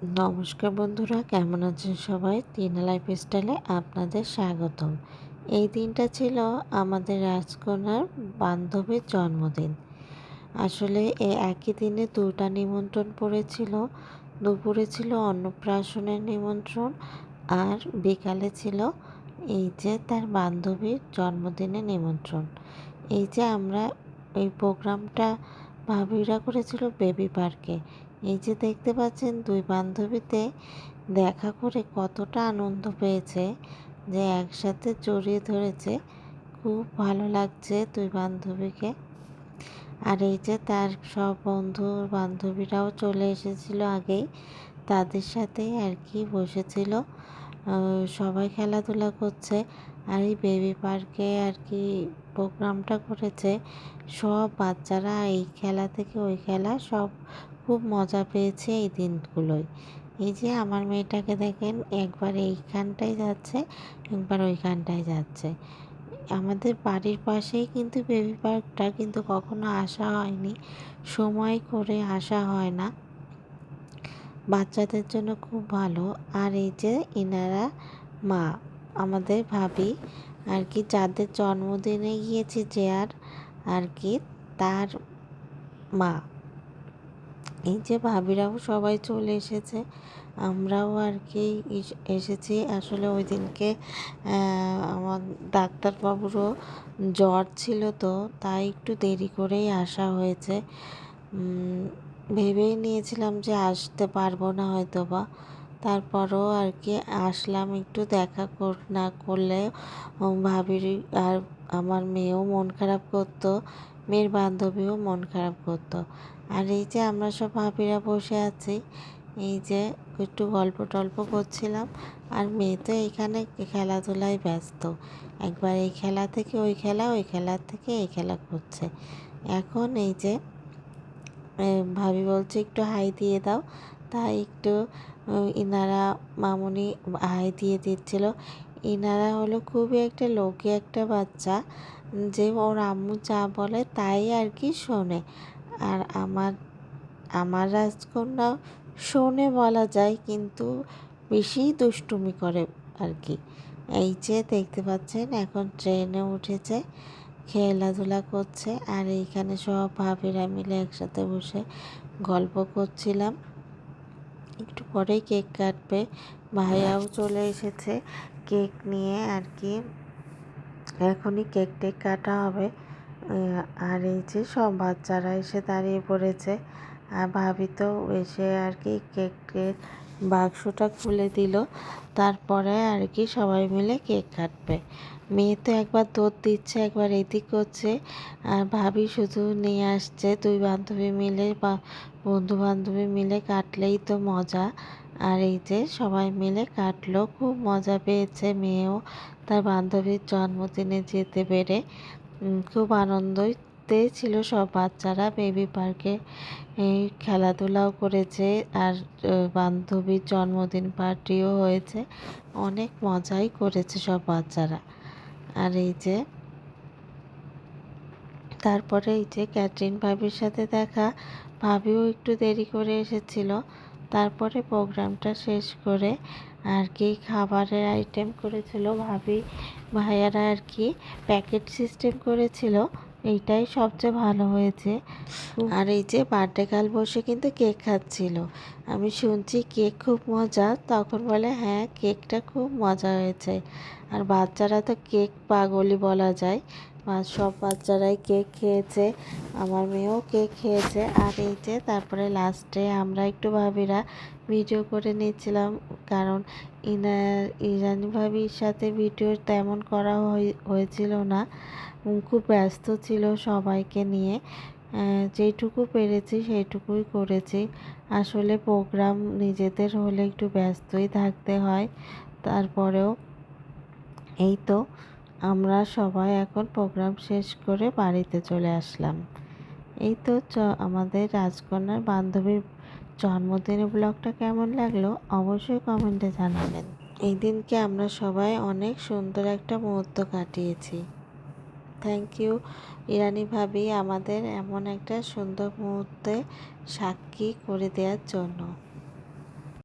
নমস্কার বন্ধুরা, কেমন আছেন সবাই? তিন লাইফ স্টাইলে আপনাদের স্বাগতম। এই দিনটা ছিল আমাদের রাজকন্যার বান্ধবীর জন্মদিন। আসলে এই একই দিনে দুটা নিমন্ত্রণ পড়েছিল। দুপুরে ছিল অন্নপ্রাশনের নিমন্ত্রণ আর বিকালে ছিল এই যে তার বান্ধবীর জন্মদিনের নিমন্ত্রণ। এই যে আমরা এই প্রোগ্রামটা ভাবিরা করেছিল বেবি পার্কে এই যে দেখতে পাচ্ছেন দুই বান্ধবীতে দেখা করে কতটা আনন্দ পেয়েছে, যে একসাথে জড়িয়ে ধরেছে। খুব ভালো লাগছে দুই বান্ধবীকে। আর এই যে তার সব বন্ধু বান্ধবীরাও চলে এসেছিল আগেই। তাদের সাথেই আর কি বসেছিল। সবাই খেলাধুলা করছে আর এই বেবি পার্কে আর কি প্রোগ্রামটা করেছে। সব বাচ্চারা এই খেলা থেকে ওই খেলা সব খুব মজা পেয়েছে এই দিনগুলোয়। এই যে আমার মেয়েটাকে দেখেন, একবার এইখানটায় যাচ্ছে, একবার ওইখানটায় যাচ্ছে। আমাদের বাড়ির পাশেই কিন্তু বেবি পার্কটা কিন্তু কখনো আসা হয়নি। সময় করে আসা হয় না। বাচ্চাদের জন্য খুব ভালো। আর এই যে ইনারা মা, আমাদের ভাবি, আর কি যাদের জন্মদিনে গিয়েছে যে আর আর কি তার মা। এই যে ভাবিরাও সবাই চলে এসেছে। আমরাও আর কি এসেছি। আসলে ওই দিনকে আমার ডাক্তারবাবুরও জ্বর ছিল তো, তাই একটু দেরি করেই আসা হয়েছে। ভেবেই নিয়েছিলাম যে আসতে পারব না হয়তো বা তারপরও আর কি, আসলাম একটু দেখা কর, না করলে ভাবির আর আমার মেয়েও মন খারাপ করতো, মেয়ের বান্ধবীও মন খারাপ করতো। আর এই যে আমরা সব ভাবিরা বসে আছি, এই যে একটু গল্প টল্প করছিলাম, আর মেয়ে তো এইখানে খেলাধুলায় ব্যস্ত। একবার এই খেলা থেকে, ওই খেলা, ওই খেলার থেকে এই খেলা করছে। এখন এই যে ভাবি বলছে, একটু হাই দিয়ে দাও। তাই একটু ইনারা, মামুনি হাই দিয়ে দিচ্ছিল। ইনারা হলো খুবই একটা লোকে একটা বাচ্চা। যে ওর আম্মু যা বলে তাই আর কি শোনে। আর আমার আমার রাজকন্যা শোনে বলা যায়, কিন্তু বেশি দুষ্টুমি করে আর কি। এই যে দেখতে পাচ্ছেন, এখন ট্রেনে উঠেছে। খেলাধুলা করছে আর এইখানে সব ভাবিরা মিলে একসাথে বসে গল্প করছিলাম। একটু পরেই কেক কাটবে। ভাইয়াও চলে এসেছে কেক নিয়ে আর কি। এখনই কেক টেক কাটা হবে। আর এই যে সব বাচ্চারা এসে দাঁড়িয়ে পড়েছে। আর ভাবি তো এসে আর কি কেকের বাক্সটা খুলে দিল। তারপরে আর কি সবাই মিলে কেক কাটবে। মেয়ে তো একবার দৌড় দিচ্ছে, একবার এদিক করছে আর ভাবি শুধু নিয়ে আসছে। দুই বান্ধবী মিলে বা বন্ধু বান্ধবী মিলে কাটলেই তো মজা। আর এই যে সবাই মিলে কাটলো। খুব মজা পেয়েছে মেয়েও। তার বান্ধবীর জন্মদিনে যেতে পেরে। খুব আনন্দতে ছিল সব বাচ্চারা বেবি পার্কে এই খেলাধুলাও করেছে আর বান্ধবীর জন্মদিন পার্টিও হয়েছে। অনেক মজাই করেছে সব বাচ্চারা। আর এই যে, তারপরে এই যে ক্যাটরিন ভাবির সাথে দেখা, ভাবিও একটু দেরি করে এসেছিল। তারপরে প্রোগ্রামটা শেষ করে আর কি খাবারের আইটেম করেছিল। ভাবি, ভাইয়ারা আর কি প্যাকেট সিস্টেম করেছিল। এইটাই সবচেয়ে ভালো হয়েছে। আর এই যে বার্থডে কাল বসে কিন্তু কেক খাচ্ছিল। আমি শুনছি কেক খুব মজা তখন বলে হ্যাঁ কেকটা খুব মজা হয়েছে। আর বাচ্চারা তো কেক পাগলই বলা যায়। সব বাচ্চারাই কেক খেয়েছে, আমার মেয়েও কেক খেয়েছে। আর এই যে তারপরে লাস্টে আমরা একটু ভাবিরা ভিডিও করে নিচ্ছিলাম কারণ ইনা, ইরানি ভাবির সাথে ভিডিও তেমন করা হয়েছিল না। খুব ব্যস্ত ছিল সবাইকে নিয়ে। যেটুকু পেরেছি সেইটুকুই করেছি। আসলে প্রোগ্রাম নিজেদের হলে একটু ব্যস্তই থাকতে হয়। তারপরেও এই তো আমরা সবাই এখন প্রোগ্রাম শেষ করে বাড়িতে চলে আসলাম। এই তো আমাদের রাজকন্যার বান্ধবীর জন্মদিনের ব্লগটা কেমন লাগল অবশ্যই কমেন্টে জানাবেন। এই দিনকে আমরা সবাই অনেক সুন্দর একটা মুহূর্ত কাটিয়েছি। থ্যাংক ইউ ইরানি ভাবি, আমাদের এমন একটা সুন্দর মুহূর্তে সাক্ষী করে দেওয়ার জন্য।